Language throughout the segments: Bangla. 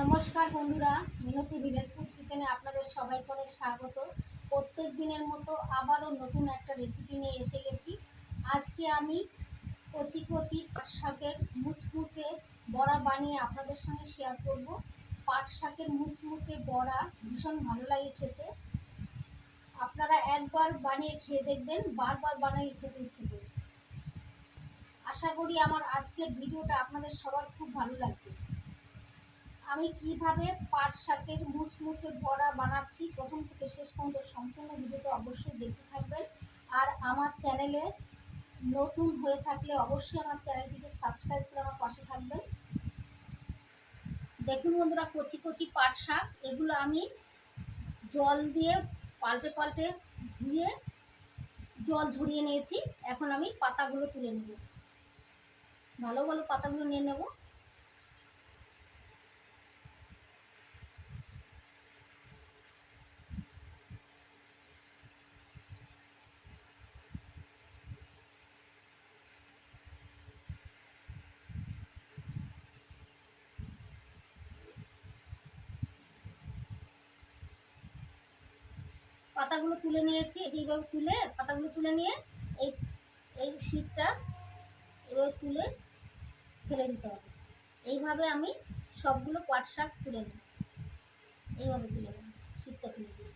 নমস্কার বন্ধুরা, মিনতি ভিলেজ ফুড কিচেনে আপনাদের সবাইকে অনেক স্বাগত। প্রত্যেক দিনের মতো আবারও নতুন একটা রেসিপি নিয়ে এসে গেছি। আজকে আমি কচি কচি পাট শাকের মুচমুচে বড়া বানিয়ে আপনাদের সঙ্গে শেয়ার করব। পাট শাকের মুচমুচে বড়া ভীষণ ভালো লাগে খেতে। আপনারা একবার বানিয়ে খেয়ে দেখবেন, বারবার বানিয়ে খেতে ইচ্ছে করবে। আশা করি আমার আজকের ভিডিওটা আপনাদের সবার খুব ভালো লাগবে। আমি কীভাবে পাট শাকের মুচমুচে বড়া বানাচ্ছি, প্রথম থেকে শেষ পর্যন্ত সম্পূর্ণ ভিডিওটা অবশ্যই দেখতে থাকবেন। আর আমার চ্যানেলে নতুন হয়ে থাকলে অবশ্যই আমার চ্যানেলটিকে সাবস্ক্রাইব করে আমার পাশে থাকবেন। দেখুন বন্ধুরা, কচি কচি পাট শাক, এগুলো আমি জল দিয়ে পাল্টে পাল্টে ধুয়ে জল ঝরিয়ে নিয়েছি। এখন আমি পাতাগুলো তুলে নেব। ভালো ভালো পাতাগুলো নিয়ে নেব। পাতাগুলো তুলে নিয়েছি, এই যে এইভাবে তুলে পাতাগুলো তুলে নিয়ে এই এই শীতটা এবার তুলে ফেলে দিতে হবে। এইভাবে আমি সবগুলো পাট শাক তুলে নিই এইভাবে তুলে নেব, শীতটা তুলে দিই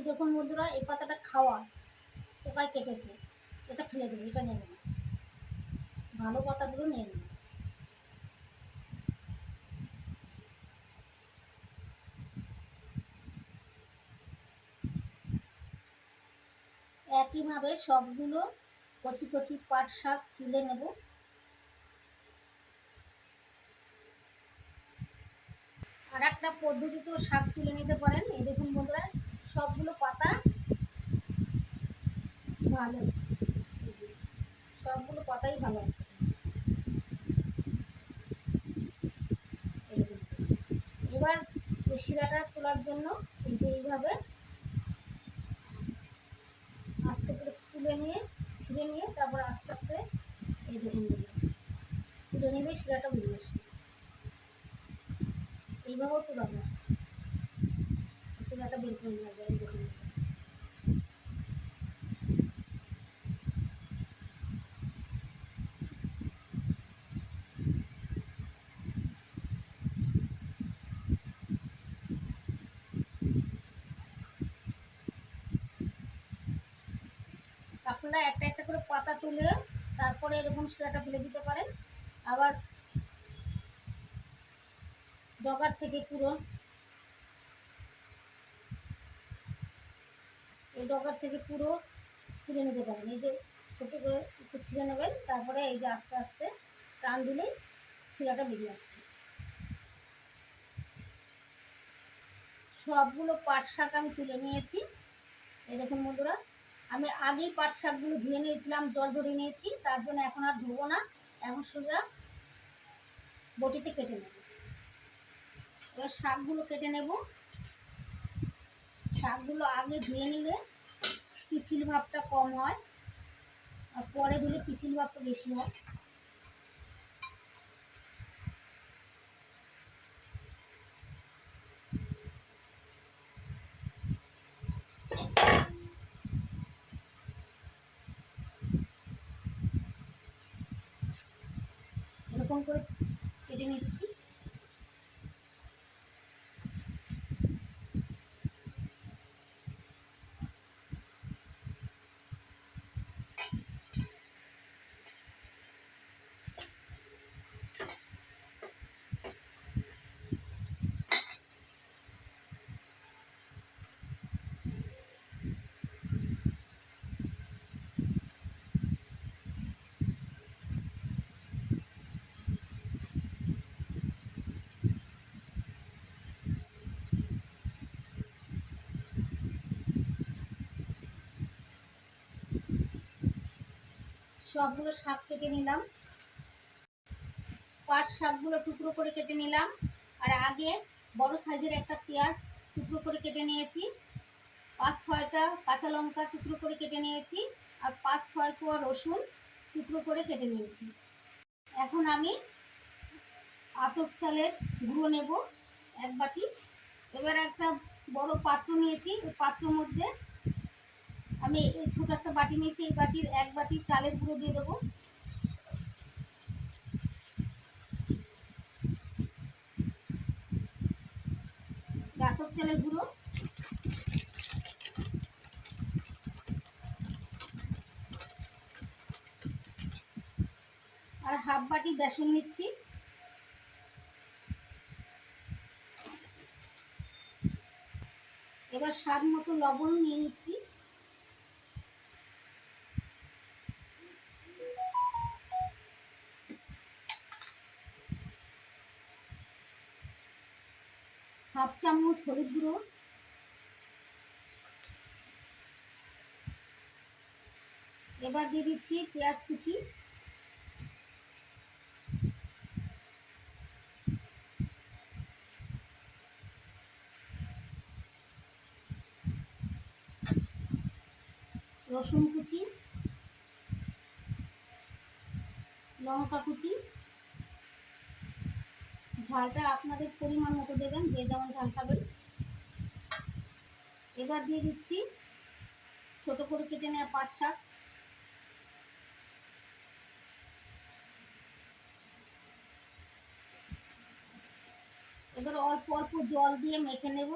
এই দেখুন বন্ধুরা, এই পাতাটা খাওয়া, পোকায় কেটেছে। এটা ফেলে দেবো, এটা নেবে না। ভালো পাতাগুলো নেবে। একইভাবে সবগুলো কচি কচি পাট শাক তুলে নেব। আর একটা পদ্ধতিতেও শাক তুলে নিতে পারেন। এই দেখুন বন্ধুরা সবগুলো পাতা ভালো। সবগুলো পাতাই ভালো আছে। এবার শিরাটা তোলার জন্য এই যে এইভাবে আস্তে করে তুলে নিয়ে, ছিঁড়ে নিয়ে তারপর আস্তে আস্তে এই দেখুন তুলে নিলে শিরাটা বেরিয়ে আসবে। এইভাবেও তোলা যায়। আপনারা একটা একটা করে পাতা তুলে তারপরে এরকম শিরাটা ফেলে দিতে পারেন। আবার ডগার থেকে পুরো ডগার থেকে পুরো তুলে নিতে পারেন। এই যে ছোটো করে একটু ছিঁড়ে নেবেন, তারপরে এই যে আস্তে আস্তে টান দিলেই শিরাটা বেরিয়ে আসবে। সবগুলো পাট শাক আমি তুলে নিয়েছি। এই দেখুন বন্ধুরা, আমি আগেই পাট শাকগুলো ধুয়ে নিয়েছিলাম, জল ঝরিয়ে নিয়েছি, তার জন্য এখন আর ধোবো না, এখন সোজা বটিতে কেটে নেব। এবার শাকগুলো কেটে নেব। শাকগুলো আগে ধুয়ে নিলে পিছিল ভাবটা কম হয় আর পরে ধুলে পিছিল ভাবটা বেশি হয় এরকম করে কেটে নিচ্ছি সবগুলো শাক কেটে নিলাম। পাট শাকগুলো টুকরো করে কেটে নিলাম। আর আগে বড় সাইজের একটা পেঁয়াজ টুকরো করে কেটে নিয়েছি। পাঁচ ছয়টা কাঁচা লঙ্কা টুকরো করে কেটে নিয়েছি। আর পাঁচ ছয় কোয়া রসুন টুকরো করে কেটে নিয়েছি। এখন আমি আতপ চালের গুঁড়ো নেব এক বাটি। এবার একটা বড় পাত্র নিয়েছি। ওই পাত্রের মধ্যে আমি এই ছোট একটা বাটি নিয়েছি, এই বাটির এক বাটি চালের গুঁড়ো দিয়ে দেবো। রাতব চালের গুঁড়ো। আর হাফ বাটি বেসন নিচ্ছি। এবার স্বাদ মতো লবণ নিয়ে নিচ্ছি। হাফ চামচ হলুদ গুঁড়ো। এবার দিয়ে দিচ্ছি পেঁয়াজ কুচি। রসুন কুচি। লঙ্কা কুচি। ঝালটা আপনাদের পরিমাণ মতো দেবেন, যে যেমন ঝাল খাবেন। এবার দিয়ে দিচ্ছি ছোট করে কেটে নেওয়া পাঁচ শাক। এবার অল্প অল্প জল দিয়ে মেখে নেব।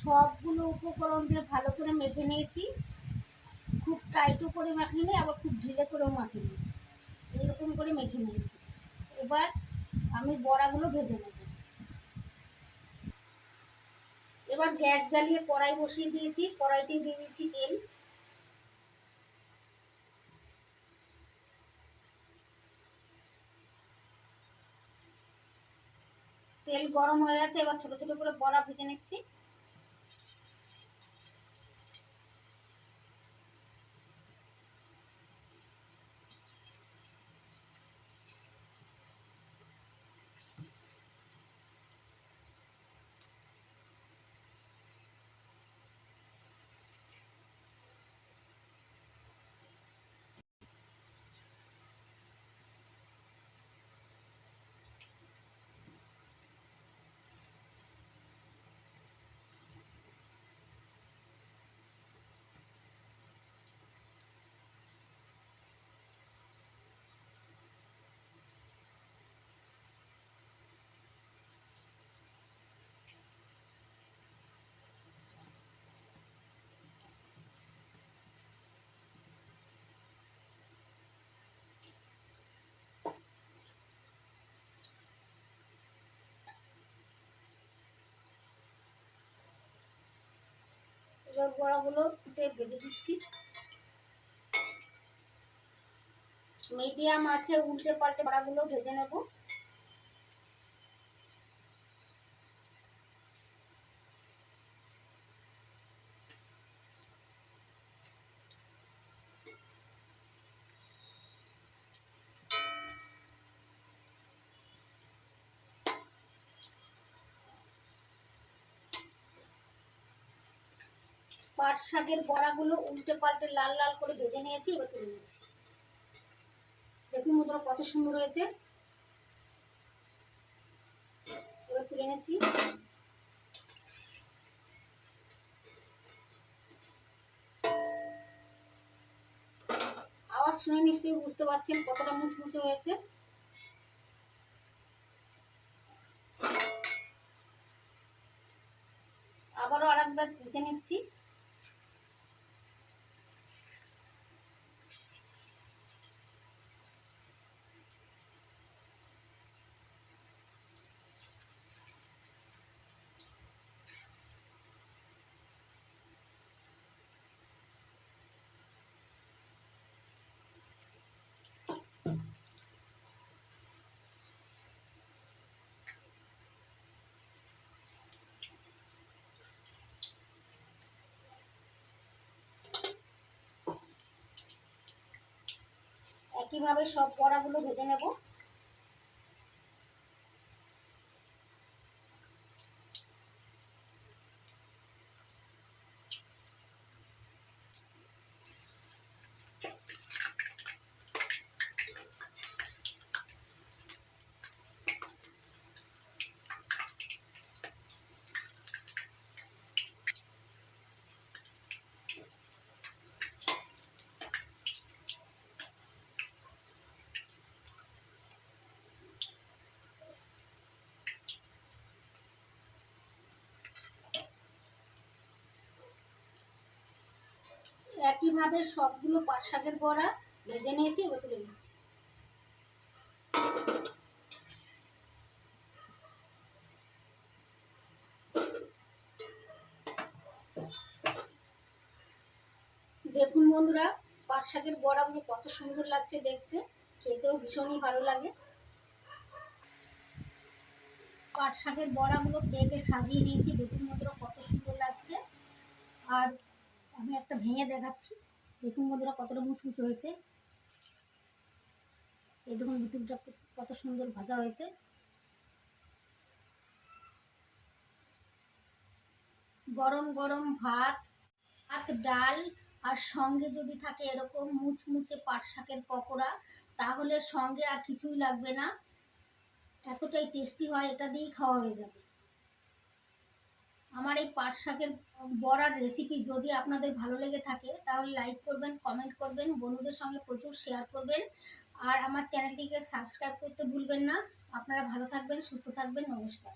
সবগুলো উপকরণ দিয়ে ভালো করে মেখে নিয়েছি। খুব টাইটও করে মাখিনি আবার খুব ঢিলে করেও মাখিনি এইরকম করে মেখে নিয়েছি। এবার আমি বড়াগুলো ভেজে নেব। এবার গ্যাস জ্বালিয়ে কড়াই বসিয়ে দিয়েছি। কড়াইতে দিয়ে দিচ্ছি তেল। তেল গরম হয়ে গেছে, এবার ছোট ছোট করে বড়া ভেজে নিচ্ছি। এবার বড়াগুলো ফুটে ভেজে দিচ্ছি। মিডিয়াম আছে উল্টে পাল্টে বড়াগুলো ভেজে নেব। পাট শাকের বড়াগুলো উল্টে পাল্টে লাল লাল করে ভেজে নিয়েছি, এবার তুলে নিচ্ছি। দেখুন বন্ধুরা কত সুন্দর হয়েছে। এবার তুলে নিচ্ছি। আওয়াজ শুনে নিশ্চয়ই বুঝতে পারছেন কতটা মুচমুচে হয়েছে। আবারও আর ব্যাচ ভেজে নিচ্ছি। একইভাবে সব পড়াগুলো ভেজে নেব? একইভাবে সবগুলো পাট শাকের বড়া ভেজে নিয়েছি, এবার তুলে নিচ্ছি। দেখুন বন্ধুরা, পাট শাকের বড়াগুলো কত সুন্দর লাগছে দেখতে, খেতেও ভীষণই ভালো লাগে। পাট শাকের বড়াগুলো প্লেটে সাজিয়ে নিয়েছি দেখুন বন্ধুরা কত সুন্দর লাগছে। আর আমি একটা ভেঙে দেখাচ্ছি। দেখুন বন্ধুরা কতটা মুচমুচে হয়েছে। এই দেখুন ভিতরটা কত সুন্দর ভাজা হয়েছে। গরম গরম ভাত ভাত, ডাল আর সঙ্গে যদি থাকে এরকম মুচমুচে পাট শাকের পকোড়া, তাহলে সঙ্গে আর কিছুই লাগবে না। এতটাই টেস্টি হয়, এটা দিয়েই খাওয়া হয়ে যাবে। আমার এই পাট শাকের বড়ার রেসিপি যদি আপনাদের ভালো লেগে থাকে, তাহলে লাইক করবেন কমেন্ট করবেন, বন্ধুদের সঙ্গে প্রচুর শেয়ার করবেন। আর আমার চ্যানেলটিকে সাবস্ক্রাইব করতে ভুলবেন না। আপনারা ভালো থাকবেন, সুস্থ থাকবেন, নমস্কার।